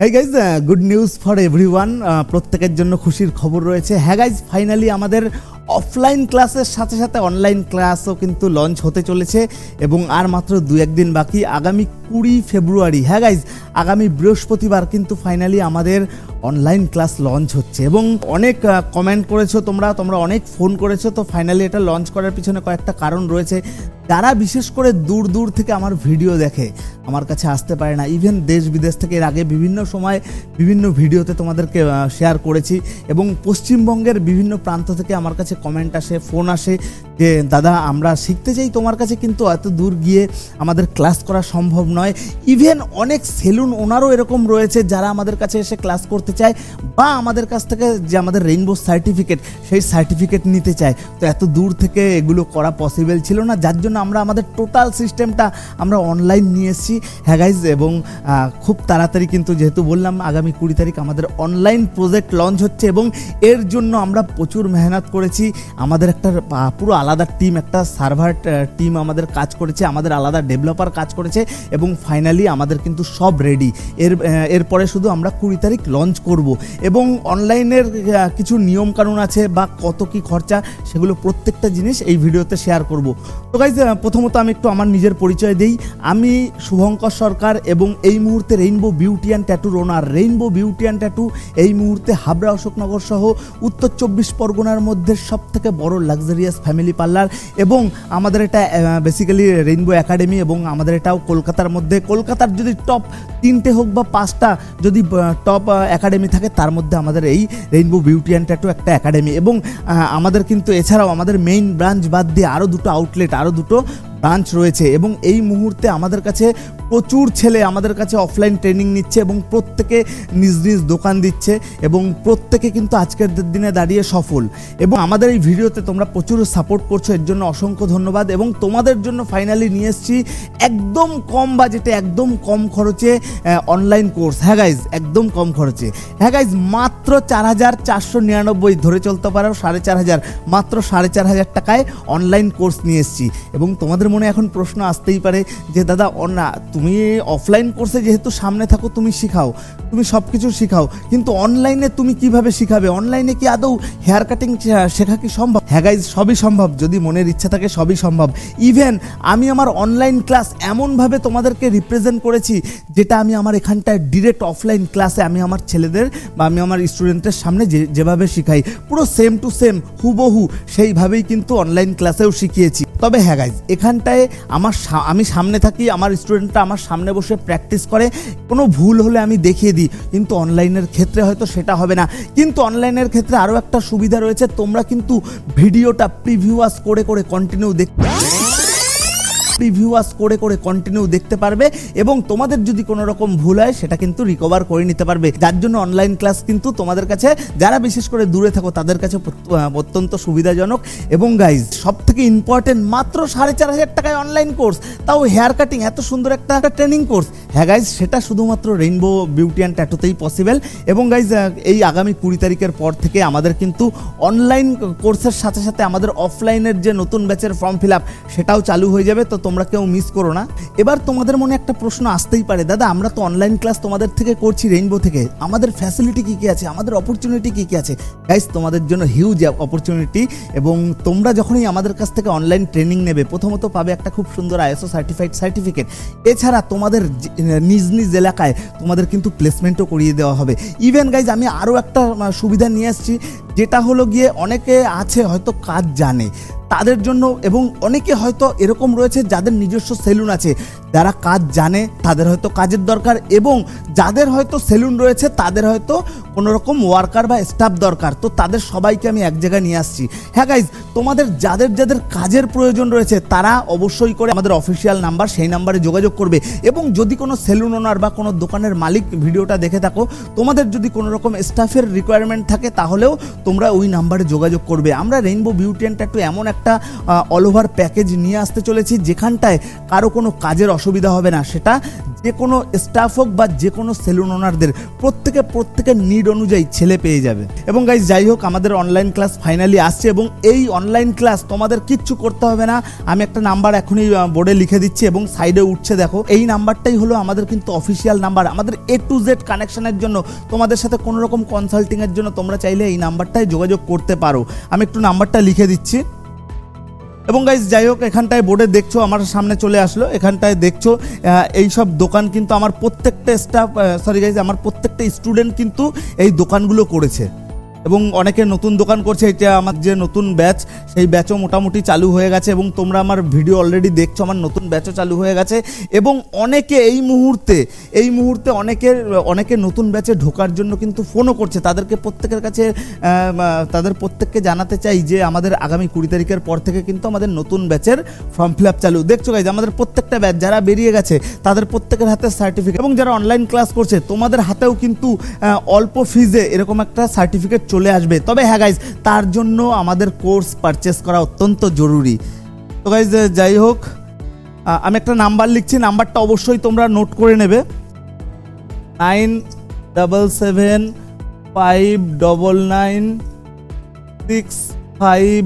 হ্যাঁ guys good news for everyone প্রত্যেকের জন্য খুশির খবর রয়েছে। হ্যাঁ গাইজ ফাইনালি আমাদের অফলাইন ক্লাসের সাথে সাথে অনলাইন ক্লাসও কিন্তু লঞ্চ হতে চলেছে এবং আর মাত্র দু একদিন বাকি, আগামী কুড়ি ফেব্রুয়ারি। হ্যাঁ গাইজ আগামী বৃহস্পতিবার কিন্তু ফাইনালি আমাদের অনলাইন ক্লাস লঞ্চ হচ্ছে এবং অনেক কমেন্ট করেছ তোমরা তোমরা অনেক ফোন করেছ, তো ফাইনালি এটা লঞ্চ করার পিছনে কয়েকটা কারণ রয়েছে। যারা বিশেষ করে দূর দূর থেকে আমার ভিডিও দেখে, আমার কাছে আসতে পারে না ইভেন দেশ বিদেশ থেকে এর আগে বিভিন্ন সময় বিভিন্ন ভিডিওতে তোমাদেরকে শেয়ার করেছি এবং পশ্চিমবঙ্গের বিভিন্ন প্রান্ত থেকে আমার কাছে কমেন্ট আসে ফোন আসে যে, দাদা, আমরা শিখতে চাই তোমার কাছে কিন্তু এত দূর গিয়ে আমাদের ক্লাস করা সম্ভব নয়। ইভেন অনেক সেলুন ওনারও এরকম রয়েছে যারা আমাদের কাছে এসে ক্লাস করতে চায় বা আমাদের কাছ থেকে যে, আমাদের রেইনবো সার্টিফিকেট সেই সার্টিফিকেট নিতে চায়। তো এত দূর থেকে এগুলো করা পসিবল ছিল না। যার জন্য আমরা আমাদের টোটাল সিস্টেমটা আমরা অনলাইন নিয়ে এসেছি। হ্যাঁ গাইজ এবং খুব তাড়াতাড়ি কিন্তু যেহেতু বললাম, আগামী কুড়ি তারিখ আমাদের অনলাইন প্রজেক্ট লঞ্চ হচ্ছে এবং এর জন্য আমরা প্রচুর মেহনত করেছি। আমাদের একটা পুরো আলাদা টিম একটা সার্ভার টিম আমাদের কাজ করেছে, আমাদের আলাদা ডেভেলপার কাজ করেছে এবং ফাইনালি আমাদের কিন্তু সব রেডি এর এরপরে শুধু আমরা কুড়ি তারিখ লঞ্চ করব এবং অনলাইনের কিছু নিয়মকানুন আছে বা কত কি খরচা সেগুলো প্রত্যেকটা জিনিস এই ভিডিওতে শেয়ার করব। তো গাইজ প্রথমত আমি একটু আমার নিজের পরিচয় দেই। আমি শুভঙ্কর সরকার এবং এই মুহূর্তে rainbow beauty and ট্যাটুর owner rainbow beauty and tattoo এই মুহূর্তে হাবড়া অশোকনগর সহ উত্তর চব্বিশ পরগনার মধ্যে সব থেকে বড় লাক্সারিয়াস ফ্যামিলি পার্লার এবং আমাদের এটা বেসিক্যালি রেইনবো একাডেমি এবং আমাদের এটাও কলকাতার মধ্যে। কলকাতার যদি টপ তিনটে হোক বা পাঁচটা যদি টপ একাডেমি থাকে, তার মধ্যে আমাদের এই রেইনবো বিউটি অ্যান্ড ট্যাটু একটা একাডেমি এবং আমাদের কিন্তু এছাড়াও আমাদের মেইন ব্রাঞ্চ বাদ দিয়ে আরও দুটো আউটলেট আরও দুটো ব্রাঞ্চ রয়েছে এবং এই মুহূর্তে আমাদের কাছে প্রচুর ছেলে আমাদের কাছে অফলাইন ট্রেনিং নিচ্ছে এবং প্রত্যেকে নিজ নিজ দোকান দিচ্ছে এবং প্রত্যেকে কিন্তু আজকের দিনে দাঁড়িয়ে সফল। এবং আমাদের এই ভিডিওতে তোমরা প্রচুর সাপোর্ট করছ, এর জন্য অসংখ্য ধন্যবাদ এবং তোমাদের জন্য ফাইনালি নিয়ে এসেছি একদম কম বাজেটে একদম কম খরচে অনলাইন কোর্স হ্যাঁ গাইজ একদম কম খরচে। হ্যাঁ গাইজ মাত্র চার হাজার চারশো নিরানব্বই ধরে চলতে পারো, সাড়ে চার হাজার। মাত্র সাড়ে চার হাজার টাকায় অনলাইন কোর্স নিয়ে এসেছি। এবং তোমাদের মনে এখন প্রশ্ন আসতেই পারে যে, দাদা অনা তুমি অফলাইন কোর্সে যেহেতু সামনে থাকো, তুমি শিখাও, তুমি সব কিছু শিখাও, কিন্তু অনলাইনে তুমি কীভাবে শিখাবে? অনলাইনে কি আদৌ হেয়ার কাটিং শেখা কি সম্ভব? হ্যাঁ গাইজ সবই সম্ভব, যদি মনের ইচ্ছা থাকে সবই সম্ভব। ইভেন আমি আমার অনলাইন ক্লাস এমনভাবে তোমাদেরকে রিপ্রেজেন্ট করেছি, যেটা আমি আমার এখানটায় ডিরেক্ট অফলাইন ক্লাসে আমি আমার ছেলেদের বা আমি আমার স্টুডেন্টের সামনে যে, যেভাবে শিখাই, পুরো সেম টু সেম হুবহু সেইভাবেই কিন্তু অনলাইন ক্লাসেও শিখিয়েছি। তবে হ্যাঁ গাইজ এখানটায় আমার আমি সামনে থাকি, আমার স্টুডেন্টরা আমার সামনে বসে প্র্যাকটিস করে। কোনো ভুল হলে আমি দেখিয়ে দিই, কিন্তু অনলাইনের ক্ষেত্রে হয়তো সেটা হবে না। কিন্তু অনলাইনের ক্ষেত্রে আরও একটা সুবিধা রয়েছে, তোমরা কিন্তু ভিডিওটা প্রিভিউয়াস করে করে কন্টিনিউ প্রিভিউয়াস করে করে কন্টিনিউ দেখতে পারবে এবং তোমাদের যদি কোনো রকম ভুল হয়, সেটা কিন্তু রিকভার করে নিতে পারবে। যার জন্য অনলাইন ক্লাস কিন্তু তোমাদের কাছে, যারা বিশেষ করে দূরে থাকো, তাদের কাছে অত্যন্ত সুবিধাজনক। এবং গাইজ সব থেকে ইম্পর্টেন্ট মাত্র সাড়ে চার হাজার টাকায় অনলাইন কোর্স তাও হেয়ার কাটিং এত সুন্দর একটা ট্রেনিং কোর্স হ্যাঁ গাইজ সেটা শুধুমাত্র রেইনবো বিউটি অ্যান্ড ট্যাটোতেই পসিবল এবং গাইজ এই আগামী কুড়ি তারিখের পর থেকে আমাদের কিন্তু অনলাইন কোর্সের সাথে সাথে আমাদের অফলাইনের যে নতুন ব্যাচের ফর্ম ফিল আপ সেটাও চালু হয়ে যাবে। তো তোমরা কেউ মিস করো না। এবার তোমাদের মনে একটা প্রশ্ন আসতেই পারে, দাদা, আমরা তো অনলাইন ক্লাস তোমাদের থেকে করছি রেইনবো থেকে। আমাদের ফ্যাসিলিটি কী কী আছে? আমাদের অপরচুনিটি কী কী আছে? গাইজ তোমাদের জন্য হিউজ অপরচুনিটি এবং তোমরা যখনই আমাদের কাছ থেকে অনলাইন ট্রেনিং নেবে, প্রথমত পাবে একটা খুব সুন্দর আইএসও সার্টিফাইড সার্টিফিকেট এছাড়া তোমাদের নিজ নিজ এলাকায় তোমাদের কিন্তু প্লেসমেন্টও করিয়ে দেওয়া হবে। ইভেন গাইজ আমি আরও একটা সুবিধা নিয়ে আসছি। যেটা হলো গিয়ে অনেকে আছে হয়তো কাজ জানে তাদের জন্য এবং অনেকে হয়তো এরকম রয়েছে যাদের নিজস্ব সেলুন আছে। যারা কাজ জানে তাদের হয়তো কাজের দরকার এবং যাদের হয়তো সেলুন রয়েছে তাদের হয়তো কোনো রকম ওয়ার্কার বা স্টাফ দরকার। তো তাদের সবাইকে আমি এক জায়গায় নিয়ে আসছি। হ্যাঁ গাইজ তোমাদের যাদের যাদের কাজের প্রয়োজন রয়েছে তারা অবশ্যই করে আমাদের অফিসিয়াল নাম্বার সেই নাম্বারে যোগাযোগ করবে এবং যদি কোনো সেলুন ওনার বা কোনো দোকানের মালিক ভিডিওটা দেখে থাকো, তোমাদের যদি কোনো রকম স্টাফের রিকোয়ারমেন্ট থাকে তাহলেও তোমরা ওই নাম্বারে যোগাযোগ করবে। আমরা রেইনবো বিউটি অ্যান্ড ট্যাটু এমন একটা অল ওভার প্যাকেজ নিয়ে আসতে চলেছি, যেখানটায় কারও কোনো কাজের অসুবিধা হবে না। সেটা যে কোনো স্টাফ হোক বা যে কোনো সেলুন ওনারদের প্রত্যেকে প্রত্যেকের নিড অনুযায়ী ছেলে পেয়ে যাবে। এবং গাইজ যাই হোক, আমাদের অনলাইন ক্লাস ফাইনালি আসছে এবং এই অনলাইন ক্লাস তোমাদের কিচ্ছু করতে হবে না। আমি একটা নাম্বার এখনই বোর্ডে লিখে দিচ্ছি এবং সাইডে উঠছে, দেখো। এই নাম্বারটাই হলো আমাদের কিন্তু অফিসিয়াল নাম্বার। আমাদের এ টু জেড কানেকশনের জন্য তোমাদের সাথে কোনো রকম কনসাল্টিংয়ের জন্য তোমরা চাইলে এই নাম্বারটায় যোগাযোগ করতে পারো। আমি একটু নাম্বারটা লিখে দিচ্ছি। এবং গাইজ যাই হোক, এখানটায় বোর্ডে দেখছ, আমার সামনে চলে আসলো। এখানটায় দেখছ এই সব দোকান কিন্তু আমার প্রত্যেকটা স্টাফ সরি গাইজ আমার প্রত্যেকটা স্টুডেন্ট কিন্তু এই দোকানগুলো করেছে। এবং অনেকে নতুন দোকান করছে, এটা আমার যে নতুন ব্যাচ, সেই ব্যাচও মোটামুটি চালু হয়ে গেছে এবং তোমরা আমার ভিডিও অলরেডি দেখছ, আমার নতুন ব্যাচও চালু হয়ে গেছে এবং অনেকে এই মুহূর্তে এই মুহূর্তে অনেকের, অনেকে নতুন ব্যাচে ঢোকার জন্য কিন্তু ফোনও করছে। তাদেরকে প্রত্যেকের কাছে তাদের প্রত্যেককে জানাতে চাই যে আমাদের আগামী কুড়ি তারিখের পর থেকে কিন্তু আমাদের নতুন ব্যাচের ফর্ম ফিল আপ চালু। দেখছ গাইজ আমাদের প্রত্যেকটা ব্যাচ যারা বেরিয়ে গেছে, তাদের প্রত্যেকের হাতে সার্টিফিকেট এবং যারা অনলাইন ক্লাস করছে, তোমাদের হাতেও কিন্তু অল্প ফিজে এরকম একটা সার্টিফিকেট চলে আসবে। তবে হ্যাঁ গাইজ তার জন্য আমাদের কোর্স পারচেস করা অত্যন্ত জরুরি। তো গাইজ যাই হোক আমি একটা নাম্বার লিখছি নাম্বারটা অবশ্যই তোমরা নোট করে নেবে। Nine double seven five double nine six five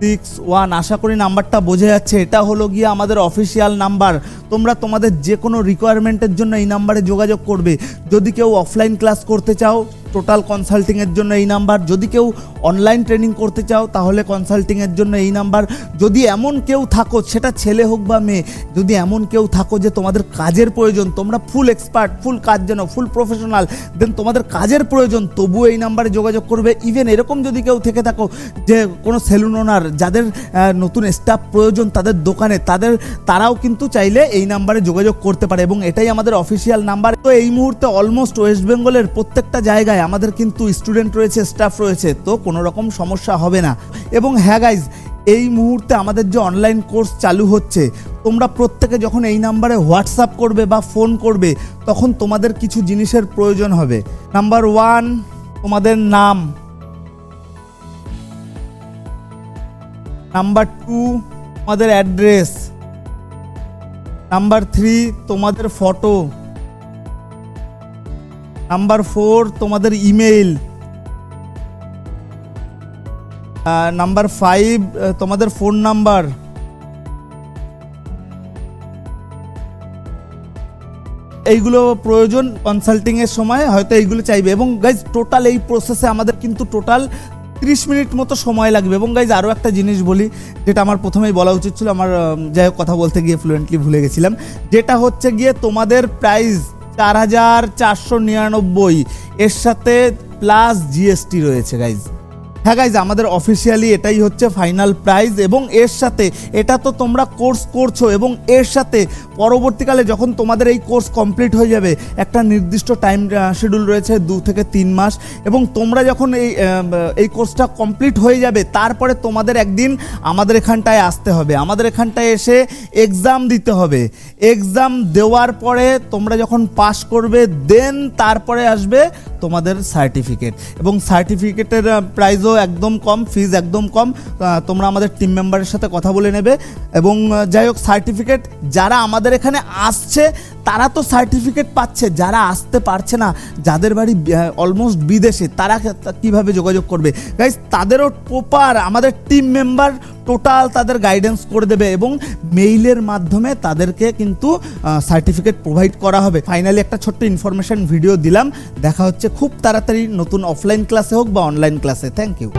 six one আশা করি নাম্বারটা বোঝা যাচ্ছে। এটা হলো গিয়ে আমাদের অফিসিয়াল নাম্বার তোমরা তোমাদের যে কোনো রিকোয়ারমেন্টের জন্য এই নাম্বারে যোগাযোগ করবে। যদি কেউ অফলাইন ক্লাস করতে চাও টোটাল কনসাল্টিংয়ের জন্য এই নাম্বার। যদি কেউ অনলাইন ট্রেনিং করতে চাও, তাহলে কনসাল্টিংয়ের জন্য এই নাম্বার। যদি এমন কেউ থাকো, সেটা ছেলে হোক বা মেয়ে, যদি এমন কেউ থাকো যে তোমাদের কাজের প্রয়োজন, তোমরা ফুল এক্সপার্ট ফুল কাজ যেন ফুল প্রফেশনাল দেন তোমাদের কাজের প্রয়োজন, তবুও এই নাম্বারে যোগাযোগ করবে। ইভেন এরকম যদি কেউ থেকে থাকো যে কোনো সেলুন ওনার যাদের নতুন স্টাফ প্রয়োজন তাদের দোকানে, তাদের, তারাও কিন্তু চাইলে এই নাম্বারে যোগাযোগ করতে পারে এবং এটাই আমাদের অফিসিয়াল নাম্বার। তো এই মুহূর্তে অলমোস্ট ওয়েস্ট বেঙ্গলের প্রত্যেকটা জায়গায় আমাদের কিন্তু স্টুডেন্ট রয়েছে স্টাফ রয়েছে, তো কোনো রকম সমস্যা হবে না। এবং হ্যাঁ গাইজ এই মুহূর্তে আমাদের যে অনলাইন কোর্স চালু হচ্ছে, তোমরা প্রত্যেকে যখন এই নাম্বারে হোয়াটসঅ্যাপ করবে বা ফোন করবে, তখন তোমাদের কিছু জিনিসের প্রয়োজন হবে। নাম্বার ওয়ান তোমাদের নাম। নাম্বার টু তোমাদের অ্যাড্রেস নাম্বার থ্রি তোমাদের ফটো নাম্বার ফোর তোমাদের ইমেইল নাম্বার ফাইভ তোমাদের ফোন নাম্বার এইগুলো প্রয়োজন কনসাল্টিং এর সময়, হয়তো এইগুলো চাইবে। এবং গাইজ টোটাল এই প্রসেসে আমাদের কিন্তু টোটাল তিরিশ মিনিট মতো সময় লাগবে। এবং গাইজ আরও একটা জিনিস বলি, যেটা আমার প্রথমেই বলা উচিত ছিল, আমার যাই কথা বলতে গিয়ে ফ্লুয়েন্টলি ভুলে গেছিলাম। যেটা হচ্ছে গিয়ে তোমাদের প্রাইস চার হাজার চারশো নিরানব্বই। এর সাথে প্লাস জিএসটি রয়েছে গাইজ হ্যাঁ গাইজ আমাদের অফিসিয়ালি এটাই হচ্ছে ফাইনাল প্রাইজ এবং এর সাথে এটা তো তোমরা কোর্স করছ এবং এর সাথে পরবর্তীকালে যখন তোমাদের এই কোর্স কমপ্লিট হয়ে যাবে, একটা নির্দিষ্ট টাইম শিডিউল রয়েছে দু থেকে তিন মাস এবং তোমরা যখন এই এই কোর্সটা কমপ্লিট হয়ে যাবে, তারপরে তোমাদের একদিন আমাদের এখানটায় আসতে হবে। আমাদের এখানটায় এসে এক্সাম দিতে হবে। এক্সাম দেওয়ার পরে তোমরা যখন পাস করবে দেন তারপরে আসবে তোমাদের সার্টিফিকেট এবং সার্টিফিকেটের প্রাইসও একদম কম ফিজ একদম কম। তোমরা আমাদের টিম মেম্বারের সাথে কথা বলে নেবে। এবং যাই হোক সার্টিফিকেট যারা আমাদের এখানে আসছে, তারা তো সার্টিফিকেট পাচ্ছে। যারা আসতে পারছে না, যাদের বাড়ি অলমোস্ট বিদেশে, তারা কীভাবে যোগাযোগ করবে? গাইজ তাদেরও প্রপার আমাদের টিম মেম্বার টোটাল তাদের গাইডেন্স করে দেবে। এবং মেইলের মাধ্যমে তাদেরকে কিন্তু সার্টিফিকেট প্রোভাইড করা হবে। ফাইনালি একটা ছোট্ট ইনফরমেশন ভিডিও দিলাম। দেখা হচ্ছে খুব তাড়াতাড়ি নতুন অফলাইন ক্লাসে হোক বা অনলাইন ক্লাসে থ্যাংক ইউ